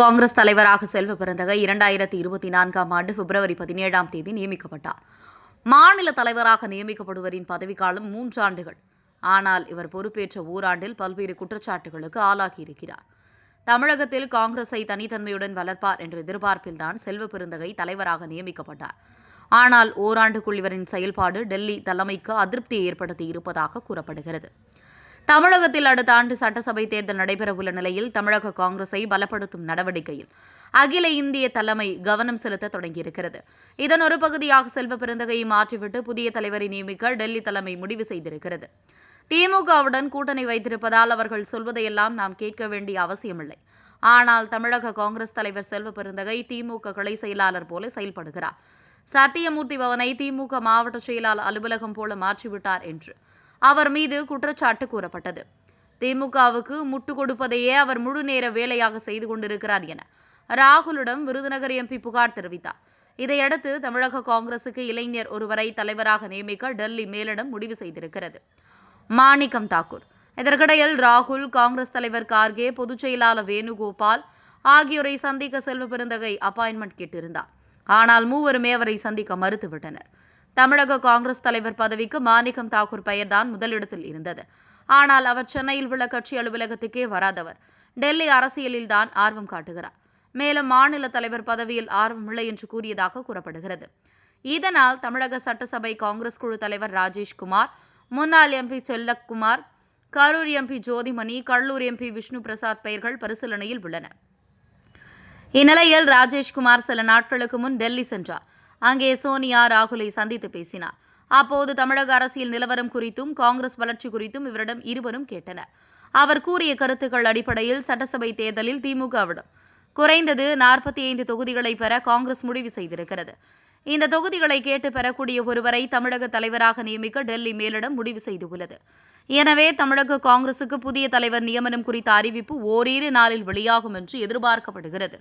காங்கிரஸ் தலைவராக செல்வ பிறந்தகை இரண்டாயிரத்தி இருபத்தி நான்காம் ஆண்டு பிப்ரவரி பதினேழாம் தேதி நியமிக்கப்பட்டார். மாநில தலைவராக நியமிக்கப்படுவரின் பதவிக்காலம் மூன்றாண்டுகள். ஆனால் இவர் பொறுப்பேற்ற ஓராண்டில் பல்வேறு குற்றச்சாட்டுகளுக்கு ஆளாகியிருக்கிறார். தமிழகத்தில் காங்கிரஸை தனித்தன்மையுடன் வளர்ப்பார் என்ற எதிர்பார்ப்பில்தான் செல்வ பெருந்தகை தலைவராக நியமிக்கப்பட்டார். ஆனால் ஓராண்டுக்குள் இவரின் செயல்பாடு டெல்லி தலைமைக்கு அதிருப்தியை ஏற்படுத்தி இருப்பதாக கூறப்படுகிறது. தமிழகத்தில் அடுத்த ஆண்டு சட்டசபை தேர்தல் நடைபெறவுள்ள நிலையில் தமிழக காங்கிரஸை பலப்படுத்தும் நடவடிக்கையில் அகில இந்திய தலைமை கவனம் செலுத்த தொடங்கியிருக்கிறது. இதன் ஒரு பகுதியாக செல்வ பெருந்தகையை மாற்றிவிட்டு புதிய தலைவரை நியமிக்க டெல்லி தலைமை முடிவு செய்திருக்கிறது. திமுகவுடன் கூட்டணி வைத்திருப்பதால் அவர்கள் சொல்வதையெல்லாம் நாம் கேட்க வேண்டிய அவசியமில்லை. ஆனால் தமிழக காங்கிரஸ் தலைவர் செல்வ பெருந்தகை திமுக கிளை செயலாளர் போல செயல்படுகிறார். சத்தியமூர்த்தி பவனை திமுக மாவட்ட செயலாளர் அலுவலகம் போல மாற்றிவிட்டார் என்று அவர் மீது குற்றச்சாட்டு கூறப்பட்டது. திமுகவுக்கு முட்டு கொடுப்பதையே அவர் முழு நேர வேலையாக செய்து கொண்டிருக்கிறார் என ராகுலிடம் விருதுநகர் எம்பி புகார் தெரிவித்தார். இதையடுத்து தமிழக காங்கிரசுக்கு இளைஞர் ஒருவரை தலைவராக நியமிக்க டெல்லி மேலிடம் முடிவு செய்திருக்கிறது. மாணிக்கம் தாக்கூர். இதற்கிடையில் ராகுல் காங்கிரஸ் தலைவர் கார்கே பொதுச் செயலாளர் வேணுகோபால் ஆகியோரை சந்திக்க செல்வ பெருந்தகை அப்பாயின்மெண்ட் கேட்டிருந்தார். ஆனால் மூவருமே அவரை சந்திக்க மறுத்துவிட்டனர். தமிழக காங்கிரஸ் தலைவர் பதவிக்கு மாணிக்கம் தாக்கூர் பெயர்தான் முதலிடத்தில் இருந்தது. ஆனால் அவர் சென்னையில் உள்ள கட்சி அலுவலகத்துக்கே வராதவர். டெல்லி அரசியலில் தான் ஆர்வம் காட்டுகிறார். மேலும் மாநில தலைவர் பதவியில் ஆர்வம் இல்லை என்று கூறியதாக கூறப்படுகிறது. இதனால் தமிழக சட்டசபை காங்கிரஸ் குழு தலைவர் ராஜேஷ்குமார் முன்னாள் MP Sellakumar Karur MP Jothimani Kallur MP Vishnu Prasad பெயர்கள் பரிசீலனையில் உள்ளன. இந்நிலையில் ராஜேஷ்குமார் சில நாட்களுக்கு முன் டெல்லி சென்றார். அங்கே சோனியா ராகுலை சந்தித்து பேசினார். அப்போது தமிழக அரசியல் நிலவரம் குறித்தும் காங்கிரஸ் வளர்ச்சி குறித்தும் இவரிடம் இருவரும் கேட்டனர். அவர் கூறிய கருத்துக்கள் அடிப்படையில் சட்டசபை தேர்தலில் திமுகவிடம் குறைந்தது நாற்பத்தி ஐந்து தொகுதிகளை பெற காங்கிரஸ் முடிவு செய்திருக்கிறது. இந்த தொகுதிகளை கேட்டு பெறக்கூடிய ஒருவரை தமிழக தலைவராக நியமிக்க டெல்லி மேலிடம் முடிவு செய்துள்ளது. எனவே தமிழக காங்கிரசுக்கு புதிய தலைவர் நியமனம் குறித்த அறிவிப்பு ஓரிரு நாளில் வெளியாகும் என்று எதிர்பார்க்கப்படுகிறது.